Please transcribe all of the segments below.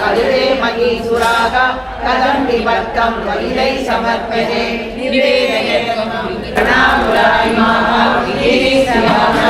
कदरे मयि सुराग कदं विभक्तं वैदै समर्पणे निवेदयत्वं प्रणामुरायमाः विदेशयाः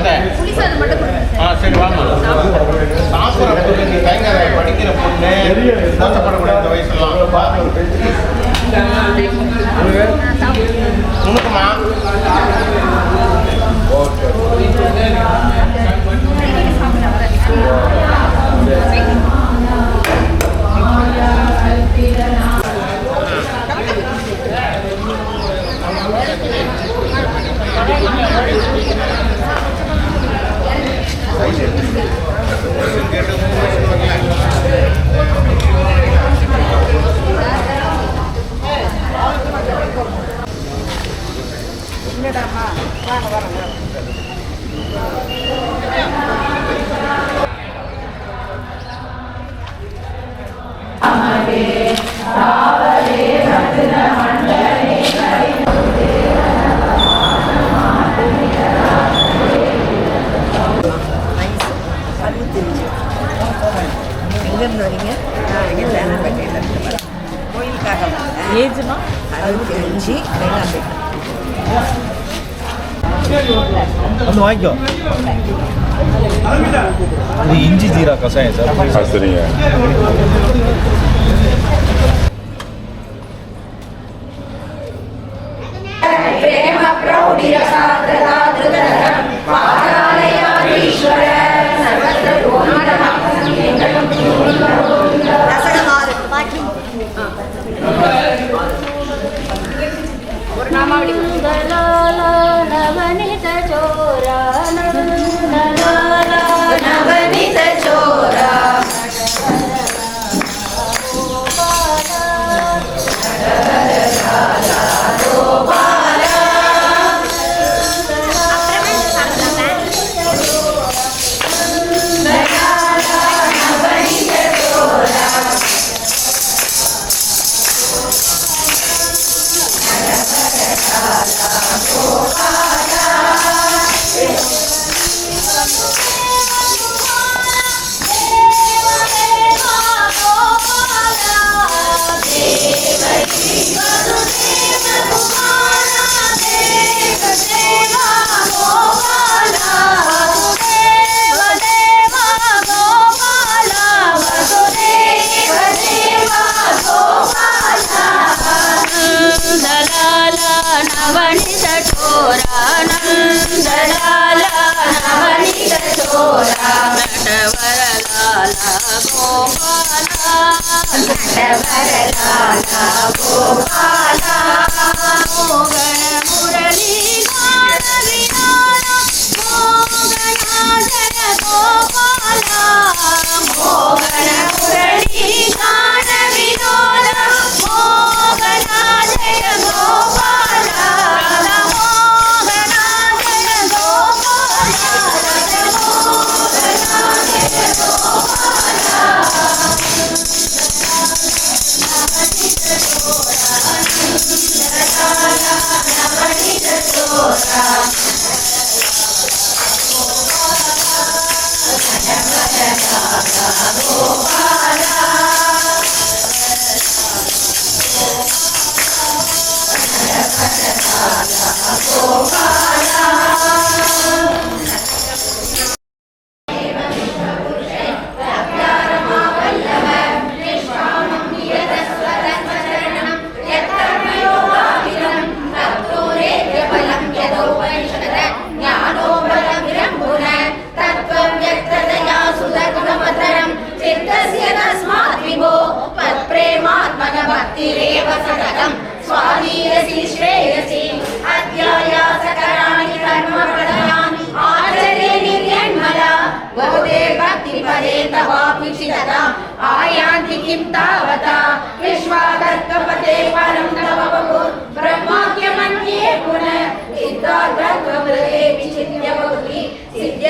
தயங்காத ஆ சரி வாமா சாப்பிட்ற பொண்ணு தயங்காத படிக்கிற பொண்ணு சந்தோஷப்படக்கூடாது இந்த வயசுலாம். உனக்குமா எங்கேருந்து வரீங்க நான் இங்கே சேனப்பேட்டையிலேருந்து வரேன் கோயிலுக்காக ஏஜ்மா அறுபத்தி அஞ்சு வேளாண்பேட்டை வந்து வாங்கிக்கோ இது இஞ்சி ஜீரா கஷாயம் சார் சரிங்க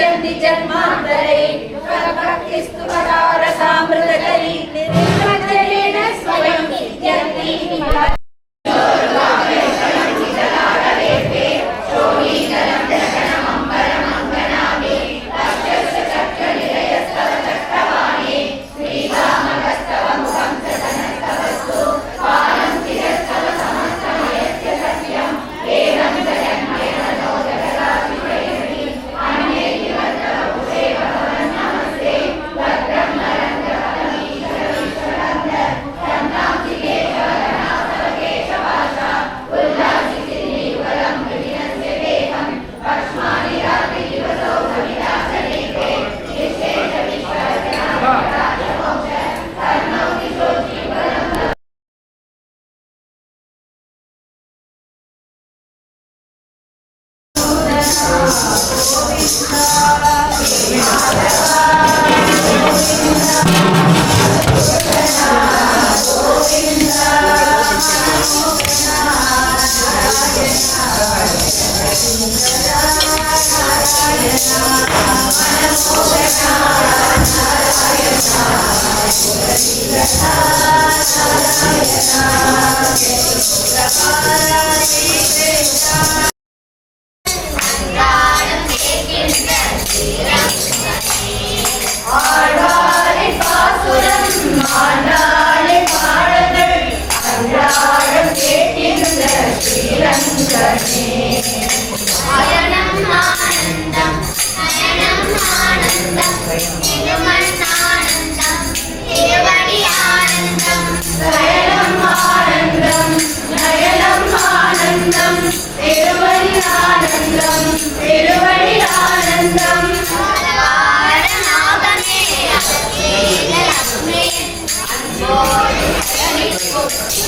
सिद्ध्यन्ति जन्मान्तरे भक्तिस्तु कदारसामृतकरी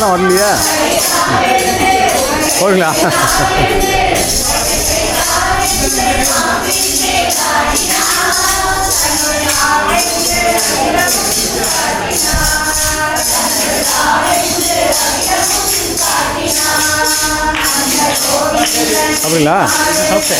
யாரும் வரலையா. போடுங்களா? அப்படிங்களா? ஓகே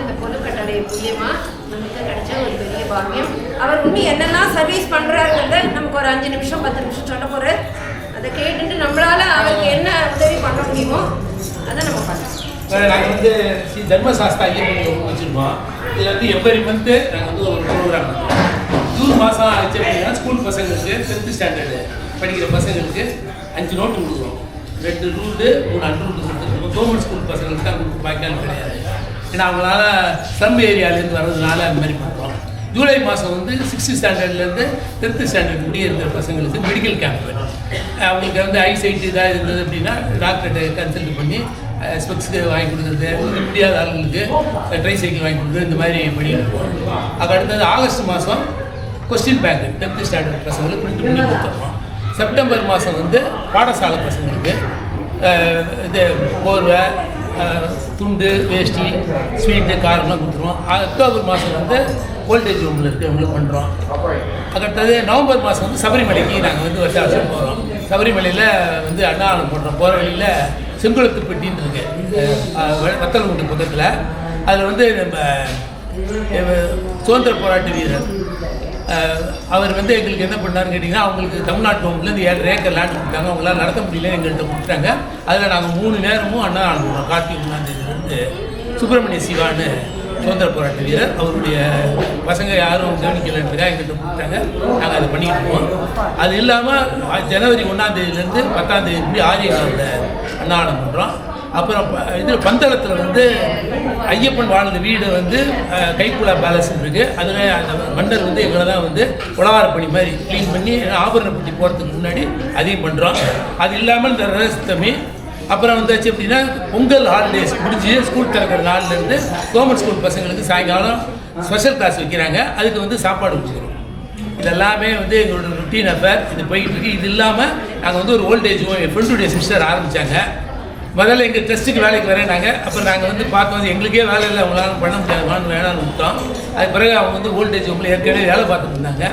நல்ல இந்த பொது கட்டளை மூலியமாக நமக்கு கிடைச்ச ஒரு பெரிய பாக்கியம். அவர் இன்னும் என்னெல்லாம் சர்வீஸ் பண்ணுறாருங்கிறத நமக்கு ஒரு அஞ்சு நிமிஷம் பத்து நிமிஷம் சொல்ல போகிற அதை கேட்டுட்டு நம்மளால் அவருக்கு என்ன உதவி பண்ண முடியுமோ அதை நம்ம பண்ணலாம் நாங்கள் வந்து ஸ்ரீ தர்மசாஸ்திரா ஐயப்பன் வச்சுருக்கோம். இதில் வந்து எவ்வரி மந்த்து நாங்கள் வந்து ஒரு ப்ரோக்ராம் ஜூன் மாதம் ஆச்சு அப்படின்னா ஸ்கூல் பசங்களுக்கு டென்த்து ஸ்டாண்டர்டு படிக்கிற பசங்களுக்கு அஞ்சு நோட்டு கொடுக்குறோம். ரெண்டு ரூல்டு மூணு அன்ரூல்டு கொடுத்துருக்கோம் கவர்மெண்ட் ஸ்கூல் பசங்களுக்கு தான் கொடுக்க பாக்கியால் கிடையாது. ஏன்னா அவங்களால ஸ்லம் ஏரியாலேருந்து வர்றதுனால அந்த மாதிரி பண்ணுறோம் ஜூலை மாதம் வந்து சிக்ஸ்த்து ஸ்டாண்டர்ட்லேருந்து டென்த்து ஸ்டாண்டர்ட் முடிய இருக்கிற பசங்களுக்கு மெடிக்கல் கேம்ப் அவங்களுக்கு வந்து ஐசைட் இதாக இருந்தது அப்படின்னா டாக்டர்கிட்ட கன்சல்ட் பண்ணி ஸ்பெக்ஸுக்கு வாங்கி கொடுக்குறது முடியாத ஆளுங்களுக்கு ட்ரை சைக்கிள் வாங்கி கொடுக்குறது இந்த மாதிரி பண்ணியிருக்கோம் இருக்கோம் அதுக்கு அடுத்தது ஆகஸ்ட் மாதம் கொஸ்டின் பேங்க் டென்த்து ஸ்டாண்டர்ட் பசங்களுக்கு பிரிண்ட் பண்ணி கொடுத்துருவோம் செப்டம்பர் மாதம் வந்து பாடசாலை பசங்களுக்கு இது போர்வை துண்டு வேஷ்டி ஸ்வீட்டு காரெல்லாம் கொடுத்துருவோம். அக்டோபர் மாதம் வந்து ஓல்டேஜ் ரூமில் இருக்கிறவங்களுக்கு பண்ணுறோம் அடுத்தது நவம்பர் மாதம் வந்து சபரிமலைக்கு நாங்கள் வந்து வருஷம் வருஷம் போகிறோம் சபரிமலையில் வந்து அன்னதானம் பண்ணுறோம் போகிற வழியில் செங்குளத்து பெட்டின்னு இருக்குது வத்தலங்குண்டு பக்கத்தில். அதில் வந்து நம்ம சுதந்திர போராட்ட வீரர் அவர் வந்து எங்களுக்கு என்ன பண்ணாருன்னு கேட்டிங்கன்னா அவங்களுக்கு தமிழ்நாட்டு ஹோம்லேருந்து ஏழு ஏக்கர் லேண்ட் கொடுத்தாங்க. அவங்களால நடத்த முடியல எங்கள்கிட்ட கொடுத்துட்டாங்க. அதில் நாங்கள் மூணு நேரமும் அண்ணா அனுப்புகிறோம் கார்த்திகை ஒன்றாம் தேதியிலேருந்து சுப்பிரமணிய சிவான்னு சுதந்திர போராட்ட வீரர். அவருடைய பசங்க யாரும் கவனிக்கலன்றதுக்காக எங்கள்கிட்ட கொடுத்தாங்க. நாங்கள் அதை பண்ணிக்கிட்டு இருக்கோம். அது இல்லாமல் ஜனவரி ஒன்றாம் தேதியிலேருந்து பத்தாம் தேதி முடி ஆரியகாவில் அன்னதானம் பண்ணுறோம் அப்புறம் ப- இது பந்தளத்தில் வந்து ஐயப்பன் வாழ்ந்த வீடு வந்து அஹ், கைக்குலா பேலஸ் இருக்குது அதில் அந்த மன்னர் வந்து எங்களை தான் வந்து உழவாரப்பணி மாதிரி க்ளீன் பண்ணி ஆபரணப்பட்டி போகிறதுக்கு முன்னாடி அதையும் பண்ணுறோம் அது இல்லாமல் இந்த ரசத்தமி அப்புறம் வந்தாச்சு அப்படின்னா பொங்கல் ஹாலிடேஸ் முடிஞ்சு ஸ்கூல் திறக்கிற நாள்லேருந்து கவர்மெண்ட் ஸ்கூல் பசங்களுக்கு சாயங்காலம் ஸ்பெஷல் கிளாஸ் வைக்கிறாங்க. அதுக்கு வந்து சாப்பாடு வச்சுக்கிறோம். இதெல்லாமே வந்து எங்களோட ருட்டீன் அஃபேர் இது போயிட்டு இருக்கு. இது இல்லாமல் நாங்கள் வந்து ஒரு ஓல்டேஜ் ஹோம் என் ஃப்ரெண்டுடைய சிஸ்டர் ஆரம்பித்தாங்க முதல்ல எங்கள் டெஸ்ட்டுக்கு வேலைக்கு வரேனாங்க அப்புறம் நாங்கள் வந்து பார்க்கும்போது எங்களுக்கே வேலை இல்லை அவங்களால பண்ண முடியாதுமான்னு வேணாம்னு விட்டோம். அதுக்கு பிறகு அவங்க வந்து ஓல்டேஜ் ஹோமில் ஏற்கனவே வேலை பார்த்துட்டு இருந்தாங்க.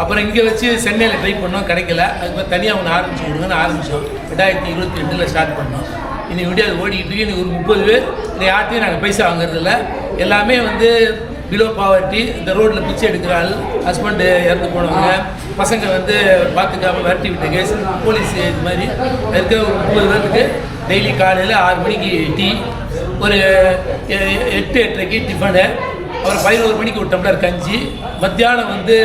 அப்புறம் இங்கே வச்சு சென்னையில் ட்ரை பண்ணோம் கிடைக்கல. அதுக்கு தனியாக ஒன்று ஆரம்பிச்சு விடுங்கன்னு ஆரம்பித்தோம் ரெண்டாயிரத்தி இருபத்தி ரெண்டில் ஸ்டார்ட் பண்ணோம். இன்னைக்கு விடியாது ஓடிக்கிட்டு இருக்கு. இன்னைக்கு ஒரு முப்பது பேர் இந்த யார்ட்டையும் நாங்கள் பைசா வாங்குறதில்ல. எல்லாமே வந்து பிலோ பாவர்ட்டி இந்த ரோட்டில் பிச்சை எடுக்கிற ஆள் ஹஸ்பண்டு இறந்து போனவங்க பசங்க வந்து பார்த்துக்காம விரட்டி விட்ட கேஸ் போலீஸ் இது மாதிரி இருக்க ஒரு முப்பது பேருக்கு டெய்லி காலையில் ஆறு மணிக்கு டீ ஒரு எ- எட்டு எட்டரைக்கு டிஃபனு அப்புறம் பதினோரு மணிக்கு ஒரு டம்ளர் கஞ்சி மத்தியானம் வந்து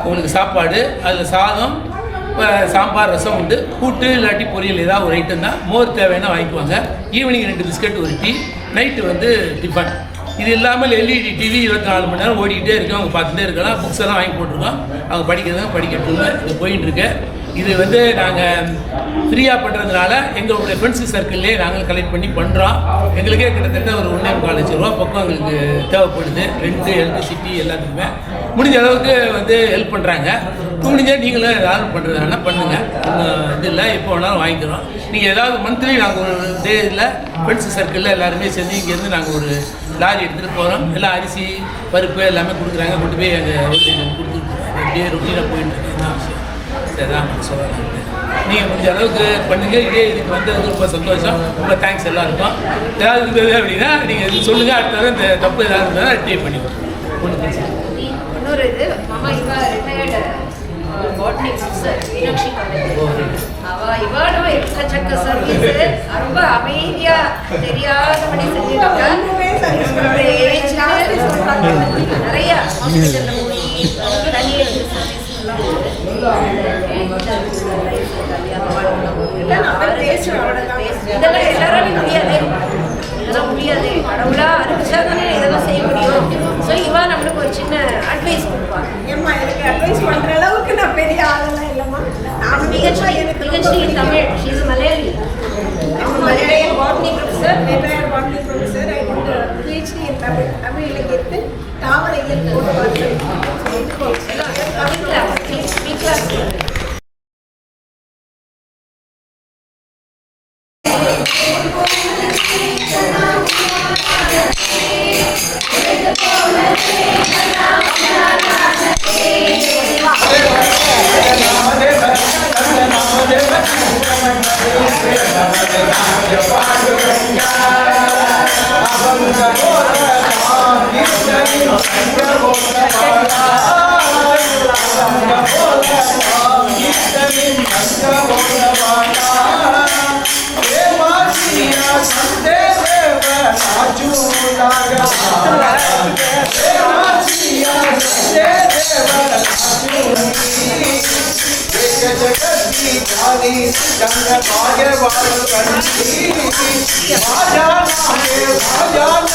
உங்களுக்கு சாப்பாடு அதில் சாதம் சாம்பார் ரசம் உண்டு கூட்டு இல்லாட்டி பொரியல் ஏதாவது ஒரு ஐட்டம் தான் மோர் தேவைன்னா வாங்கிக்குவாங்க. ஈவினிங் ரெண்டு பிஸ்கட் ஒரு டீ நைட்டு வந்து டிஃபன் இது இல்லாமல் எல்இடி டிவி இருபத்தி நாலு மணி நேரம் ஓடிக்கிட்டே இருக்கு. அவங்க பார்த்துட்டே இருக்கலாம். புக்ஸ் எல்லாம் வாங்கி போட்டிருக்கோம் அவங்க படிக்கிறதா படிக்கட்டுங்க இது போயிட்டு இருக்கு. இது வந்து நாங்கள் ஃப்ரீயாக பண்ணுறதுனால எங்களுடைய ஃப்ரெண்ட்ஸு சர்க்கிள்லேயே நாங்கள் கலெக்ட் பண்ணி பண்ணுறோம் எங்களுக்கே கிட்டத்தட்ட ஒரு ஒன்றே முக்கால் லட்ச ரூபா பக்கம் எங்களுக்கு தேவைப்படுது. ரெண்டு எலக்ட்ரிசிட்டி எல்லாத்துக்குமே. முடிஞ்ச அளவுக்கு வந்து ஹெல்ப் பண்ணுறாங்க முடிஞ்சால் நீங்களும் ஏதாவது பண்ணுறதுனால பண்ணுங்கள் ஒன்றும் இது இல்லை. எப்போ வேணாலும் வாங்கிக்கிறோம். நீங்கள் ஏதாவது மந்த்லி நாங்கள் ஒரு டே இதில் ஃப்ரெண்ட்ஸு சர்க்கிளில் எல்லாருமே சேர்ந்து இங்கேருந்து நாங்கள் ஒரு லாரி எடுத்துகிட்டு போகிறோம் எல்லாம் அரிசி பருப்பு எல்லாமே கொடுக்குறாங்க. கொண்டு போய் ஹோல்டேஜ் கொடுத்துருக்கோம் அப்படியே ரொட்டீனாக போயிட்டு இருக்கு. சரிதான் சொல்லலாம். நீங்கள் முடிஞ்ச அளவுக்கு பண்ணுங்க. இதே இதுக்கு வந்தது ரொம்ப சந்தோஷம். ரொம்ப தேங்க்ஸ் எல்லாருக்கும். ஏதாவது இருந்தது அப்படின்னா நீங்கள் இது சொல்லுங்கள் அடுத்த இந்த தப்பு ஏதாவது இருந்தால் ரெக்டிஃபை பண்ணிக்கோங்க. இன்னொரு இது மாமா இவ retired botany professor Meenakshi college அவ இவளும் எக்கச்சக்க சர்வீஸ் ரொம்ப அமைதியா தெரியாதபடி இதெல்லாம் எல்லாராலும் முடியாது இதெல்லாம் முடியாது கடவுளா அறிவிச்சா தானே இதெல்லாம் செய்ய முடியும் ஸோ இவா நம்மளுக்கு ஒரு சின்ன அட்வைஸ் கொடுப்பாங்க ஏம்மா எனக்கு அட்வைஸ் பண்ற அளவுக்கு நான் பெரிய ஆளெல்லாம் இல்லைம்மா நான் நிகழ்ச்சி நிகழ்ச்சி Tamil she's Malayali Malayali botany professor retired botany professor PhD in Tamil Tamil தாவர இயல் தமிழ் கிளாஸ் जगदीधारी चंद भाग्य वाली राजा नागे राजा